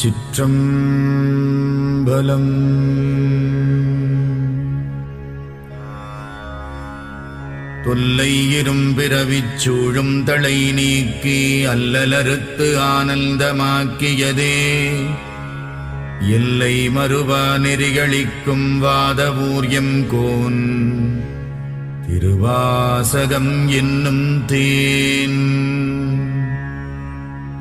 திருச்சிற்றம்பலம் தொல்லை இரும்பிறவிச் சூழும் தலை நீக்கி அல்லலறுத்து ஆனந்தமாக்கியதே. எல்லை மறுவா நெறிகளிக்கும் வாதவூர்யம் கோன். திருவாசகம் என்னும் தேன்.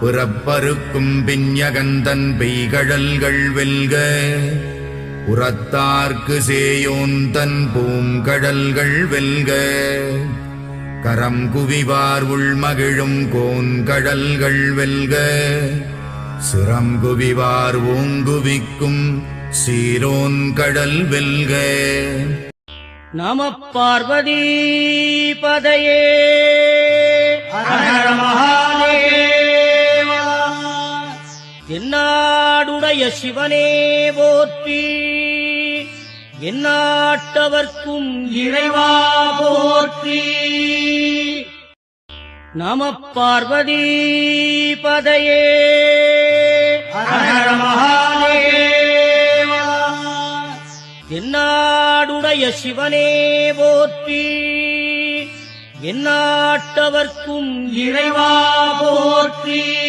புறப்பருக்கும் பின்யகந்தன் பெய்கழல்கள் வெல்க. உரத்தார்க்கு சேயோன் தன் பூங்கடல்கள் வெல்க. கரம் குவிவார் உள்மகிழும் கோன்கடல்கள் வெல்க. சிரம் குவிவார் ஓங்குவிக்கும் சீரோன் கடல் வெல்க. நம பார்வதி பதையே. சிவனே போற்றி. எந்நாட்டவர்க்கும் இறைவா போற்றி. நம பார்வதி பதையே. என்னாடுடைய சிவனே போற்றி. எந்நாட்டவர்க்கும் இறைவா போற்றி.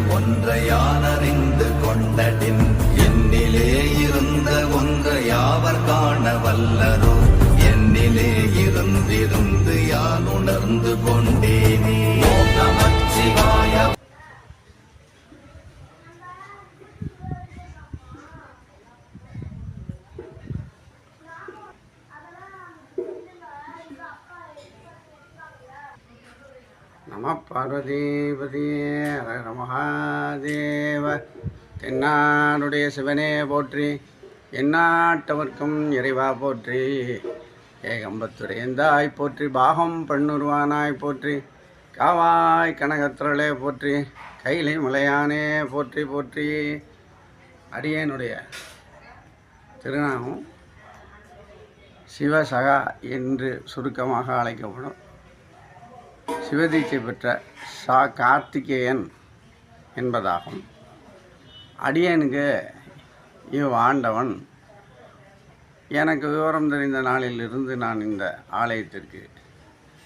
இருந்த நம பார்வதிபதியே ஹர மகாதேவ தென்னாடுடைய சிவனே போற்றி எந்நாட்டவர்க்கும் இறைவா போற்றி. ஏகம்பத்துடையந்தாய் போற்றி பாகம் பண்ணுருவானாய் போற்றி. காவாய் கனகத்திரளே போற்றி கைலை மலையானே போற்றி போற்றி. அடியனுடைய திருநாமம் சிவசகா என்று சுருக்கமாக அழைக்கப்படும். சிவதீட்சை பெற்ற சா கார்த்திகேயன் என்பதாகும். அடியனுக்கு இவ் ஆண்டவன். எனக்கு விவரம் தெரிந்த நாளிலிருந்து நான் இந்த ஆலயத்திற்கு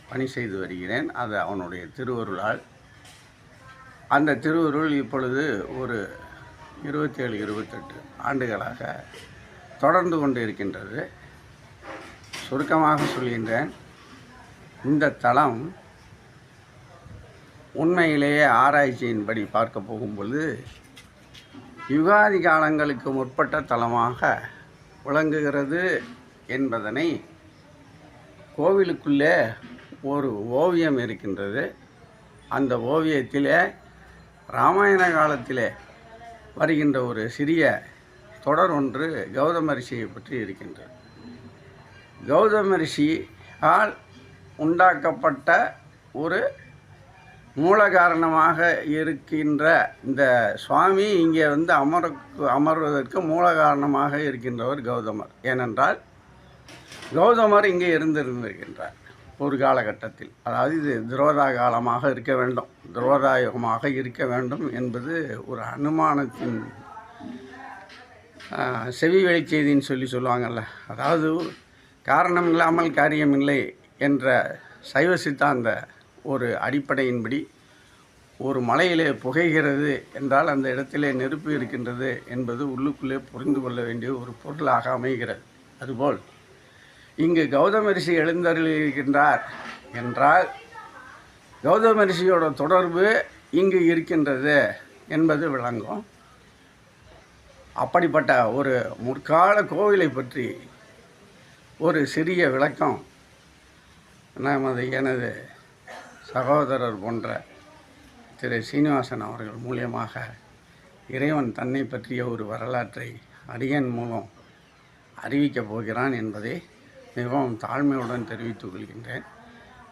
பணி செய்து வருகிறேன். அது அவனுடைய திருவருளால். அந்த திருவருள் இப்பொழுது ஒரு இருபத்தேழு இருபத்தெட்டு ஆண்டுகளாக தொடர்ந்து கொண்டு இருக்கின்றது சுருக்கமாக சொல்கின்றேன். இந்த தலம் உண்மையிலேயே ஆராய்ச்சியின்படி பார்க்க போகும்பொழுது யுகாதி காலங்களுக்கு முற்பட்ட தலமாக விளங்குகிறது என்பதனை கோவிலுக்குள்ளே ஒரு ஓவியம் இருக்கின்றது. அந்த ஓவியத்திலே ராமாயண காலத்திலே வருகின்ற ஒரு சிறிய தொடர் ஒன்று கௌதம ரிஷியை பற்றி இருக்கின்றது. கௌதம ரிஷியால் உண்டாக்கப்பட்ட ஒரு மூல காரணமாக இருக்கின்ற இந்த சுவாமி இங்கே வந்து அமர அமர்வதற்கு மூல காரணமாக இருக்கின்றவர் கௌதமர். ஏனென்றால் கௌதமர் இங்கே இருந்திருந்திருக்கின்றார் ஒரு காலகட்டத்தில். அதாவது இது துரோதா காலமாக இருக்க வேண்டும். துரோதா யுகமாக இருக்க வேண்டும் என்பது ஒரு அனுமானத்தின் செவி செய்தின்னு சொல்லி சொல்லுவாங்கள்ல அதாவது காரணம் இல்லாமல் காரியம் இல்லை என்ற சைவ சித்தாந்த ஒரு அடிப்படையின்படி ஒரு மலையிலே புகைகிறது என்றால் அந்த இடத்திலே நெருப்பு இருக்கின்றது என்பது உள்ளுக்குள்ளே புரிந்து கொள்ள வேண்டிய ஒரு பொருளாக அமைகிறது. அதுபோல் இங்கு கௌதம ரிஷி எழுந்தருளியிருக்கின்றார் என்றால் கௌதம ரிஷியோட தொடர்பு இங்கு இருக்கின்றது என்பது விளங்கும். அப்படிப்பட்ட ஒரு முற்கால கோவிலை பற்றி ஒரு சிறிய விளக்கம் நமது எனது சகோதரர் போன்ற திரு சீனிவாசன் அவர்கள் மூலியமாக இறைவன் தன்னை பற்றிய ஒரு வரலாற்றை அடியன் மூலம் அறிவிக்கப் போகிறான் என்பதை மிகவும் தாழ்மையுடன் தெரிவித்துக் கொள்கின்றேன்.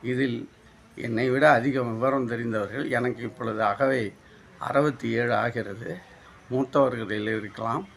இதில் என்னை விட அதிக விவரம் தெரிந்தவர்கள் எனக்கு இப்பொழுது அகவை அறுபத்தி ஏழு ஆகிறது. மூத்தவர்களில் இருக்கலாம்.